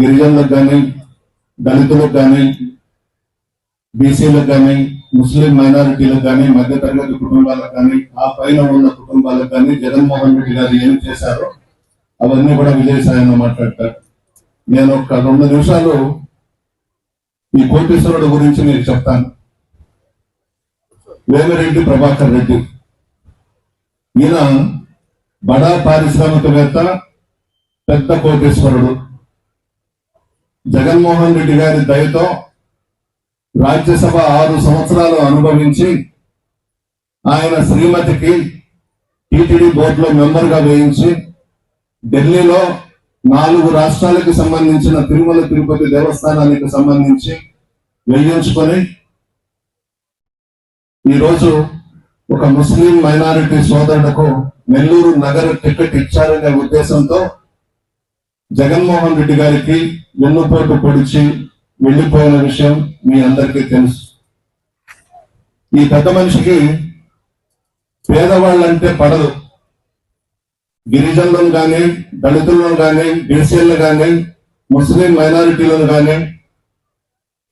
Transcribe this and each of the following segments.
గిరిజనులకు కానీ దళితులకు కానీ బీసీలకు కానీ ముస్లిం మైనారిటీలకు కానీ మధ్యతరగతి కుటుంబాలకు కానీ ఆ పైన ఉన్న కుటుంబాలకు కానీ జగన్మోహన్ రెడ్డి గారు ఏం చేశారో అవన్నీ కూడా విజయసాయంలో మాట్లాడతారు. నేను ఒక రెండు నిమిషాలు ఈ కోటేశ్వరుడు గురించి నేను చెప్తాను. వేమిరెడ్డి ప్రభాకర్ రెడ్డి. ఈయన బడా పారిశ్రామికవేత్త పెద్ద కోటేశ్వరుడు. జగన్మోహన్ రెడ్డి గారి దయతో రాజ్యసభ ఆరు సంవత్సరాలు అనుభవించి ఆయన శ్రీమతికి టీటీడీ బోర్డులో మెంబర్గా వేయించి ఢిల్లీలో నాలుగు రాష్ట్రాలకు సంబంధించిన తిరుమల తిరుపతి దేవస్థానానికి సంబంధించి వేయించుకొని ఈరోజు ఒక ముస్లిం మైనారిటీ సోదరులకు నెల్లూరు నగర టికెట్ ఇచ్చారనే ఉద్దేశంతో జగన్మోహన్ రెడ్డి గారికి వెన్నుపోటు పొడిచి వెళ్ళిపోయిన విషయం మీ అందరికీ తెలుసు. ఈ పెద్ద మనిషికి పేదవాళ్ళంటే పడదు. గిరిజనులను కానీ దళితులను కానీ బీసీలను కానీ ముస్లిం మైనారిటీలను కానీ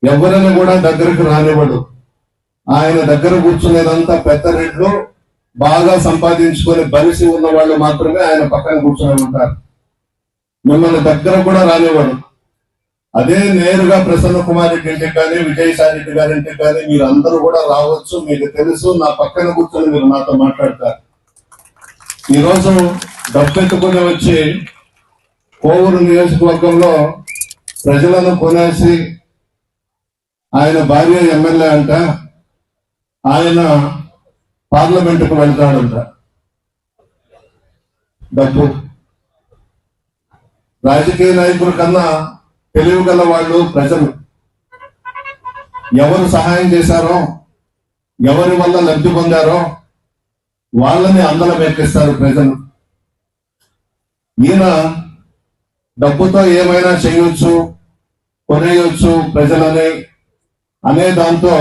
ఎవరిని కూడా దగ్గరకు రానివ్వడు. ఆయన దగ్గర కూర్చునేదంతా పెద్ద రేట్లు బాగా సంపాదించుకొని బలిసి ఉన్న వాళ్ళు మాత్రమే ఆయన పక్కన కూర్చొని ఉంటారు. మిమ్మల్ని దగ్గర కూడా రానివ్వడు అదే నేరుగా ప్రసన్న కుమార్ రెడ్డి ఇంటికి కానీ విజయసాయి రెడ్డి గారి ఇంటికి కానీ మీరు అందరూ కూడా రావచ్చు. మీకు తెలుసు నా పక్కన కూర్చొని మీరు నాతో మాట్లాడతారు. ఈరోజు డబ్బెత్తుకుని వచ్చి కోవూరు నియోజకవర్గంలో ప్రజలను కొనేసి ఆయన భార్య ఎమ్మెల్యే అంట ఆయన పార్లమెంటుకు వెళ్తాడంట. డబ్బు. రాజకీయ నాయకుల కన్నా తెలివి గల వాళ్ళు ప్రజలు. ఎవరు సహాయం చేశారో ఎవరి వల్ల లబ్ధి పొందారో వాళ్ళని అందలం ఎక్కిస్తారు ప్రజలు. ఈయన డబ్బుతో ఏమైనా చేయొచ్చు కొనేయొచ్చు ప్రజలని అనే దాంతో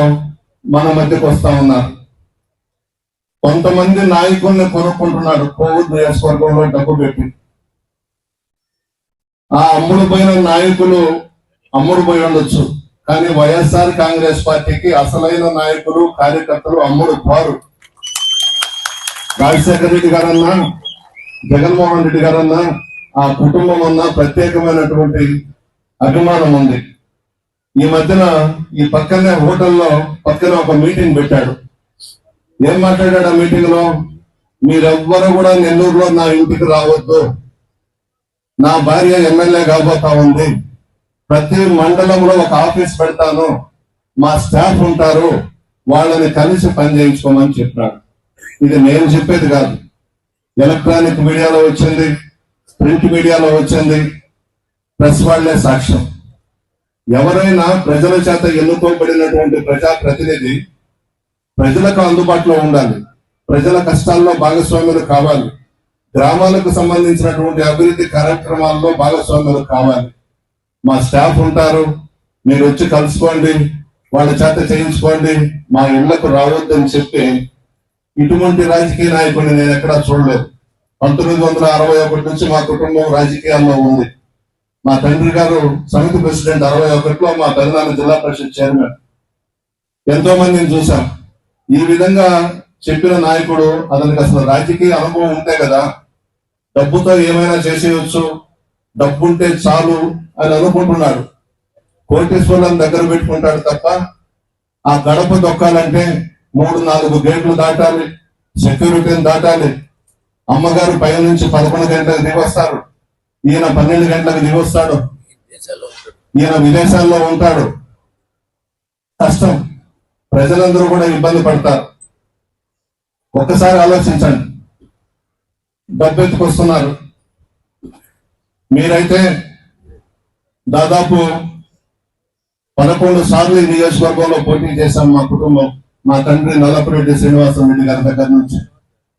మన మధ్యకు వస్తా ఉన్నారు. కొంతమంది నాయకుల్ని కొనుక్కుంటున్నారు. కోవిడ్ నియోజకవర్గంలో డబ్బు పెట్టి. ఆ అమ్ముడు పోయిన నాయకులు అమ్ముడు పోయి ఉండొచ్చు కానీ వైఎస్ఆర్ కాంగ్రెస్ పార్టీకి అసలైన నాయకులు కార్యకర్తలు అమ్ముడు పోరు రాజశేఖర రెడ్డి గారన్నా జగన్మోహన్ రెడ్డి గారన్నా ఆ కుటుంబం అన్న ప్రత్యేకమైనటువంటి అభిమానం ఉంది. ఈ మధ్యన ఈ పక్కనే హోటల్లో పక్కన ఒక మీటింగ్ పెట్టాడు. ఏం మాట్లాడాడు ఆ మీటింగ్లో మీరెవ్వరు కూడా నెల్లూరులో నా ఇంటికి రావద్దు. నా భార్య ఎమ్మెల్యే కాబోతా ఉంది. ప్రతి మండలంలో ఒక ఆఫీస్ పెడతాను. మా స్టాఫ్ ఉంటారు. వాళ్ళని కలిసి పని చేయించుకోమని ఇది నేను చెప్పేది కాదు. ఎలక్ట్రానిక్ మీడియాలో వచ్చింది. ప్రింట్ మీడియాలో వచ్చింది. ప్రెస్ వాళ్ళే సాక్ష్యం. ఎవరైనా ప్రజల చేత ఎన్నుకోబడినటువంటి ప్రజా ప్రతినిధి ప్రజలకు అందుబాటులో ఉండాలి. ప్రజల కష్టాల్లో భాగస్వాములు కావాలి. గ్రామాలకు సంబంధించినటువంటి అభివృద్ధి కార్యక్రమాల్లో భాగస్వాములు కావాలి. మా స్టాఫ్ ఉంటారు. మీరు వచ్చి కలుసుకోండి. వాళ్ళ చేత చేయించుకోండి. మా ఇళ్ళకు రావద్దని చెప్పి ఇటువంటి రాజకీయ నాయకుడిని నేను ఎక్కడా చూడలేదు. పంతొమ్మిది వందల అరవై ఒకటి నుంచి మా కుటుంబం రాజకీయాల్లో ఉంది. మా తండ్రి గారు సమితి ప్రెసిడెంట్ అరవై ఒకటిలో మా పెదనాన్న జిల్లా పరిషత్ చైర్మన్. ఎంతో మందిని చూసాం ఈ విధంగా చెప్పిన నాయకుడు అతనికి అసలు రాజకీయ అనుభవం ఉంటే కదా డబ్బుతో ఏమైనా చేసేయచ్చు డబ్బు ఉంటే చాలు అని అనుకుంటున్నాడు. కోటేశ్వరులను దగ్గర పెట్టుకుంటాడు తప్ప ఆ గడప దొక్కాలంటే మూడు నాలుగు గేట్లు దాటాలి సెక్యూరిటీని దాటాలి. అమ్మగారు పై నుంచి పదకొండు గంటలకు దిగొస్తారు. ఈయన పన్నెండు గంటలకు దిగొస్తాడు. ఈయన విదేశాల్లో ఉంటాడు. కష్టం. ప్రజలందరూ కూడా ఇబ్బంది పడతారు. ఒక్కసారి ఆలోచించండి. డబ్బు ఎత్తుకొస్తున్నారు మీరైతే దాదాపు పదకొండు సార్లు ఈ నియోజకవర్గంలో పోటీ చేశాం మా కుటుంబం. మా తండ్రి నల్లపురెడ్డి శ్రీనివాసం రెడ్డి గారి దగ్గర నుంచి.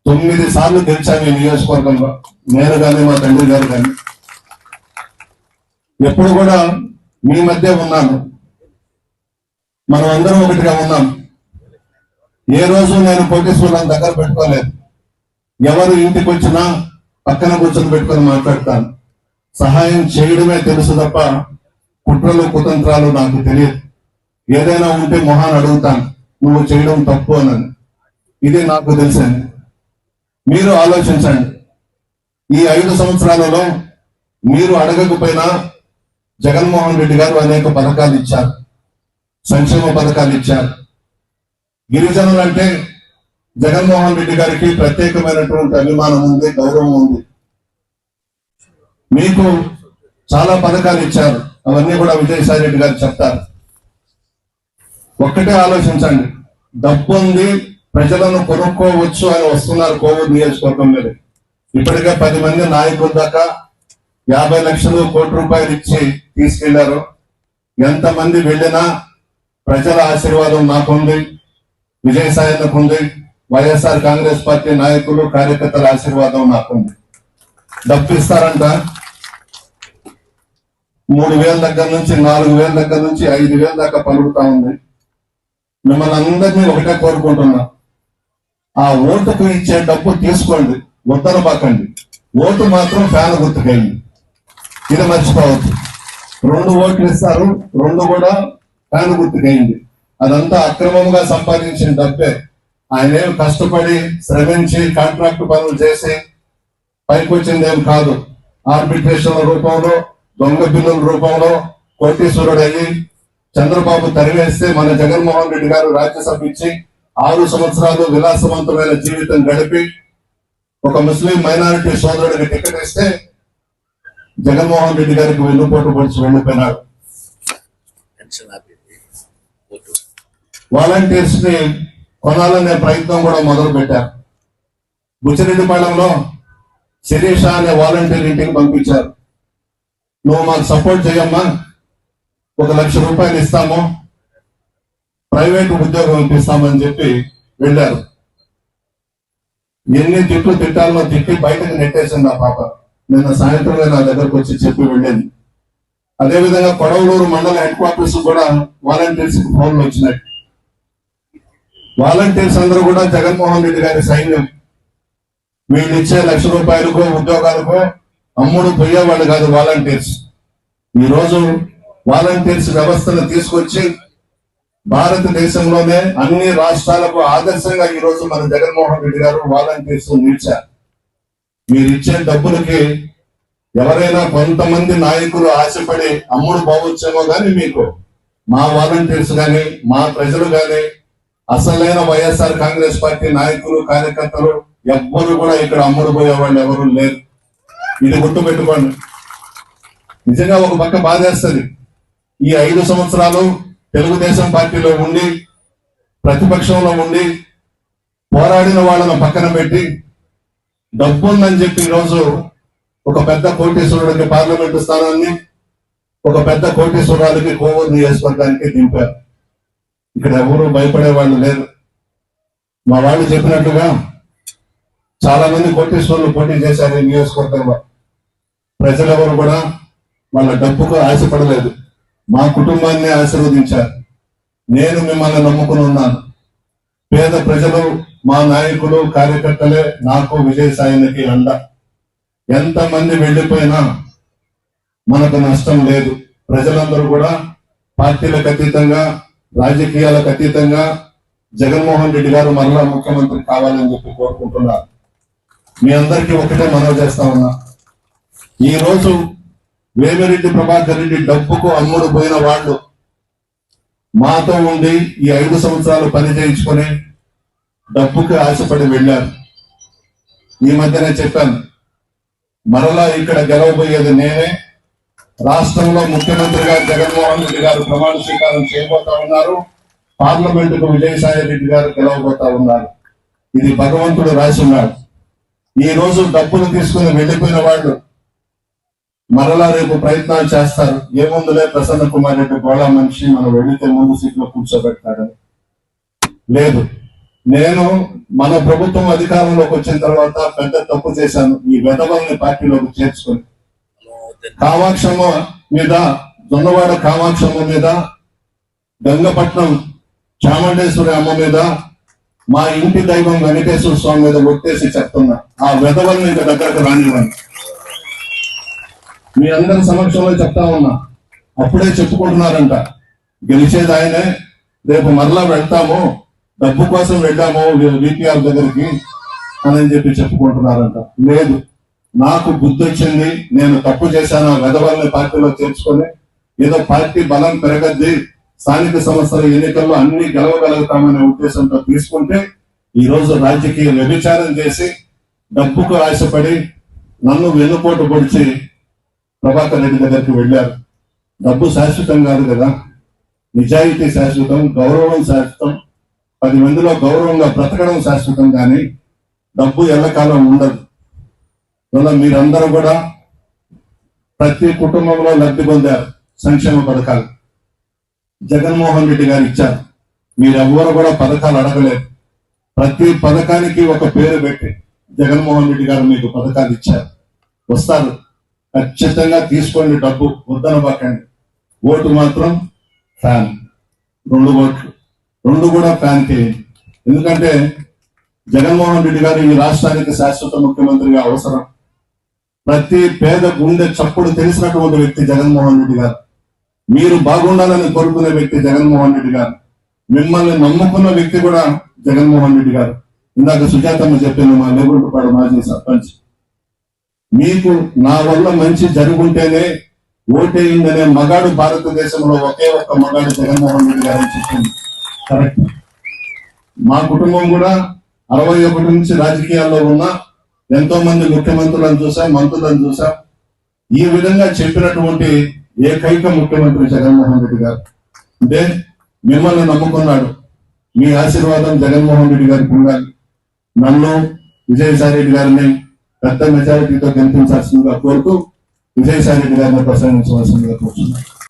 తొమ్మిది సార్లు గెలిచాము ఈ నియోజకవర్గంలో. నేను కానీ మా తండ్రి గారు కానీ ఎప్పుడు కూడా మీ మధ్య ఉన్నాను. మనం అందరం ఒకటిగా ఉన్నాం. ఏ రోజు నేను కోటేశ్వరం దగ్గర పెట్టుకోలేదు. ఎవరు ఇంటికి వచ్చినా పక్కన కూర్చొని పెట్టుకొని మాట్లాడతాను. సహాయం చేయడమే తెలుసు తప్ప కుట్రలు కుతంత్రాలు నాకు తెలియదు. ఏదైనా ఉంటే మొహాన్ని అడుగుతాను. నువ్వు చేయడం తప్పు అని ఇది నాకు తెలిసింది. మీరు ఆలోచించండి. ఈ ఐదు సంవత్సరాలలో మీరు అడగకపోయినా జగన్మోహన్ రెడ్డి గారు అనేక పథకాలు ఇచ్చారు. సంక్షేమ పథకాలు ఇచ్చారు. గిరిజనులు అంటే జగన్మోహన్ రెడ్డి గారికి ప్రత్యేకమైనటువంటి అభిమానం ఉంది గౌరవం ఉంది. మీకు చాలా పథకాలు ఇచ్చారు. అవన్నీ కూడా విజయసాయి రెడ్డి గారు చెప్తారు. ఒక్కటే ఆలోచించండి. డబ్బు ఉంది ప్రజలను కొనుక్కోవచ్చు అని వస్తున్నారు కోవూరు నియోజకవర్గం మీద. ఇప్పటికే పది మంది నాయకుల దాకా యాభై లక్షలు కోటి రూపాయలు ఇచ్చి తీసుకెళ్ళారు. ఎంతమంది వెళ్ళినా ప్రజల ఆశీర్వాదం నాకుంది. విజయసాయిలకు ఉంది వైఎస్ఆర్ కాంగ్రెస్ పార్టీ నాయకులు కార్యకర్తల ఆశీర్వాదం నాకుంది డబ్బు ఇస్తారంట. మూడు వేల దగ్గర నుంచి నాలుగు వేల దగ్గర నుంచి ఐదు వేల దాకా పలుకుతా ఉంది. మిమ్మల్ని అందరినీ ఒకటే కోరుకుంటున్నా. ఆ ఓటుకు ఇచ్చే డబ్బు తీసుకోండి ఉత్తరబాకండి ఓటు మాత్రం ఫ్యాన్ గుర్తుకైంది ఇది మర్చిపోవద్దు. రెండు ఓట్లు ఇస్తారు రెండు కూడా ఫ్యాన్ గుర్తుకైంది అదంతా అక్రమంగా సంపాదించిన డబ్బే. ఆయన ఏం కష్టపడి శ్రమించి కాంట్రాక్ట్ పనులు చేసి పైకొచ్చిందేం కాదు. ఆర్బిట్రేషన్ రూపంలో దొంగ బిల్లుల రూపంలో కోటీశ్వరుడు అయ్యి చంద్రబాబు తరివేస్తే మన జగన్మోహన్ రెడ్డి గారు రాజ్యసభ ఇచ్చి ఆరు సంవత్సరాలు విలాసవంతమైన జీవితం గడిపి ఒక ముస్లిం మైనారిటీ సోదరుడికి టికెట్ ఇస్తే జగన్మోహన్ రెడ్డి గారికి వెన్నుపోటు పొడిచి వెళ్ళిపోయినాడు. వాలంటీర్స్ని కొనాలనే ప్రయత్నం కూడా మొదలు పెట్టారు బుచ్చిరెడ్డిపాళెంలో శిరీష అనే వాలంటీర్ ఇంటికి పంపించారు. నువ్వు మాకు సపోర్ట్ చేయమ్మా. ఒక లక్ష రూపాయలు ఇస్తాము. ప్రైవేట్ ఉద్యోగం ఇప్పిస్తామని చెప్పి వెళ్ళారు. ఎన్ని తిట్లు తిట్టాలో తిట్టి బయటకు నెట్టేసింది ఆ పాప. నిన్న సాయంత్రమే నా దగ్గరకు వచ్చి చెప్పి వెళ్ళింది. అదేవిధంగా కొడవలూరు మండల హెడ్ క్వార్టర్స్ కూడా వాలంటీర్స్ ఫోన్లు వచ్చినాయి వాలంటీర్స్ అందరూ కూడా జగన్మోహన్ రెడ్డి గారి సైన్యం. వీళ్ళు ఇచ్చే లక్ష రూపాయలకో ఉద్యోగాలకో అమ్ముడు పోయేవాళ్ళు కాదు వాలంటీర్స్. ఈ రోజు వాలంటీర్స్ వ్యవస్థను తీసుకొచ్చి భారతదేశంలోనే అన్ని రాష్ట్రాలకు ఆదర్శంగా ఈ రోజు మన జగన్మోహన్ రెడ్డి గారు వాలంటీర్స్ నిలిచారు. మీరు ఇచ్చే డబ్బులకి ఎవరైనా కొంతమంది నాయకులు ఆశపడి అమ్ముడు పోవచ్చేమో కానీ మీకు మా వాలంటీర్స్ కానీ మా ప్రజలు కానీ అసలైన వైఎస్ఆర్ కాంగ్రెస్ పార్టీ నాయకులు కార్యకర్తలు ఎవ్వరు కూడా ఇక్కడ అమ్ముడు పోయేవాళ్ళు ఎవరు లేరు. ఇది గుర్తుపెట్టుకోండి. నిజంగా ఒక పక్క బాధేస్తుంది. ఈ ఐదు సంవత్సరాలు తెలుగుదేశం పార్టీలో ఉండి ప్రతిపక్షంలో ఉండి పోరాడిన వాళ్ళను పక్కన పెట్టి డబ్బు ఉందని చెప్పి ఈరోజు ఒక పెద్ద కోటేశ్వరుడికి పార్లమెంటు స్థానాన్ని ఒక పెద్ద కోటేశ్వరాలకి కోవూరు నియోజకవర్గానికి దింపారు. ఇక్కడ ఎవరు భయపడే వాళ్ళు లేరు. మా వాళ్ళు చెప్పినట్టుగా చాలా మంది కోటేశ్వర్లు పోటీ చేశారు ఈ నియోజకవర్గంలో. ప్రజలెవరు కూడా వాళ్ళ డబ్బుకు ఆశపడలేదు. మా కుటుంబాన్ని ఆశీర్వదించారు. నేను మిమ్మల్ని నమ్ముకుని ఉన్నాను. పేద ప్రజలు మా నాయకులు కార్యకర్తలే నాకు విజయసాయినికి అండ. ఎంతమంది వెళ్ళిపోయినా మనకు నష్టం లేదు. ప్రజలందరూ కూడా పార్టీలకు అతీతంగా రాజకీయాలకు అతీతంగా జగన్మోహన్ రెడ్డి గారు మరలా ముఖ్యమంత్రి కావాలని చెప్పి కోరుకుంటున్నారు. మీ అందరికీ ఒకటే మనవి చేస్తా ఉన్నా. ఈ రోజు వేమిరెడ్డి ప్రభాకర్ రెడ్డి డబ్బుకు అమ్ముడు పోయిన వాళ్ళు మాతో ఉండి ఈ ఐదు సంవత్సరాలు పని చేయించుకొని డబ్బుకి ఆశపడి వెళ్ళారు. ఈ మధ్యనే చెప్పాను మరలా ఇక్కడ గెలవబోయేది నేనే రాష్ట్రంలో ముఖ్యమంత్రిగా జగన్మోహన్ రెడ్డి గారు ప్రమాణ స్వీకారం చేయబోతా ఉన్నారు. పార్లమెంటుకు విజయసాయి రెడ్డి గారు గెలవబోతా ఉన్నారు. ఇది భగవంతుడు రాసిన్నాడు ఈ రోజు డబ్బులు తీసుకుని వెళ్ళిపోయిన వాళ్ళు మరలా రేపు ప్రయత్నాలు చేస్తారు. ఏముందులే ప్రసన్న కుమార్ రెడ్డి గోళ మనిషి మనం వెళితే ముందు సీట్లో కూర్చోబెట్టాడని లేదు. నేను మన ప్రభుత్వం అధికారంలోకి వచ్చిన తర్వాత పెద్ద తప్పు చేశాను. ఈ వెధవల్ని పార్టీలోకి చేర్చుకొని కామాక్షమ్మ మీద దొన్నవాడ కామాక్షమ్మ మీద గంగపట్నం చాముండేశ్వరి అమ్మ మీద మా ఇంటి దైవం వెంకటేశ్వర స్వామి మీద ఒట్టేసి చెప్తున్నా. ఆ వెధవల్ని ఇంకా దగ్గరకు రానివ్వండి. మీ అందరి సమక్షంలో చెప్తా ఉన్నా. అప్పుడే చెప్పుకుంటున్నారంట. గెలిచేది ఆయనే. రేపు మరలా వెళ్తాము. డబ్బు కోసం వెళ్ళాము విపిఆర్ దగ్గరికి అని చెప్పి చెప్పుకుంటున్నారంట. లేదు. నాకు బుద్ధి వచ్చింది నేను తప్పు చేశాను ఆ వెధవల్ని పార్టీలో చేర్చుకొని ఏదో పార్టీ బలం పెరగద్ది స్థానిక సంస్థల ఎన్నికల్లో అన్ని గెలవగలుగుతామనే ఉద్దేశంతో తీసుకుంటే ఈ రోజు రాజకీయ వ్యభిచారం చేసి డబ్బుకు ఆశపడి నన్ను వెన్నుపోటు పొడిచి ప్రభాకర్ రెడ్డి దగ్గరికి వెళ్ళారు. డబ్బు శాశ్వతం కాదు కదా. నిజాయితీ శాశ్వతం గౌరవం శాశ్వతం. పది మందిలో గౌరవంగా బ్రతకడం శాశ్వతం కానీ డబ్బు ఎల్లకాలం ఉండదు. అందువల్ల మీరందరూ కూడా ప్రతి కుటుంబంలో లబ్ధి పొందారు సంక్షేమ పథకాలు. జగన్మోహన్ రెడ్డి గారు ఇచ్చారు. మీరెవ్వరు కూడా పథకాలు అడగలేదు ప్రతి పథకానికి ఒక పేరు పెట్టి జగన్మోహన్ రెడ్డి గారు మీకు పథకాలు ఇచ్చారు. వస్తారు. ఖచ్చితంగా తీసుకోండి డబ్బు వద్దనబాకండి ఓటు మాత్రం ఫ్యాన్. రెండు ఓట్లు. రెండు కూడా ఫ్యాన్కి. ఎందుకంటే జగన్మోహన్ రెడ్డి గారు ఈ రాష్ట్రానికి శాశ్వత ముఖ్యమంత్రిగా అవసరం. ప్రతి పేద గుండె చప్పుడు తెలిసినటువంటి వ్యక్తి జగన్మోహన్ రెడ్డి గారు. మీరు బాగుండాలని కోరుకునే వ్యక్తి జగన్మోహన్ రెడ్డి గారు. మిమ్మల్ని నమ్ముకున్న వ్యక్తి కూడా జగన్మోహన్ రెడ్డి గారు. ఇందాక సుజాతమ్మ చెప్పింది మా లేగుంటుపాడు మాజీ సర్పంచ్. మీకు నా వల్ల మంచి జరుగుంటేనే ఓటేయిందనే మగాడు భారతదేశంలో ఒకే ఒక్క మగాడు జగన్మోహన్ రెడ్డి గారు అని చెప్పింది. కరెక్ట్. మా కుటుంబం కూడా అరవై ఒకటి నుంచి రాజకీయాల్లో ఉన్న ఎంతో మంది ముఖ్యమంత్రులను చూసాం మంత్రులను చూసాం. ఈ విధంగా చెప్పినటువంటి ఏకైక ముఖ్యమంత్రి జగన్మోహన్ రెడ్డి గారు. అంటే మిమ్మల్ని నమ్ముకున్నాడు. మీ ఆశీర్వాదం జగన్మోహన్ రెడ్డి గారికి ఉండాలి. నన్ను విజయసాయి రెడ్డి గారిని పెద్ద మెజారిటీతో గెలిపించాల్సిందిగా కోరుతూ విజయసాయి రెడ్డి గారిని ప్రసంగించవలసిందిగా కోరుతున్నాను.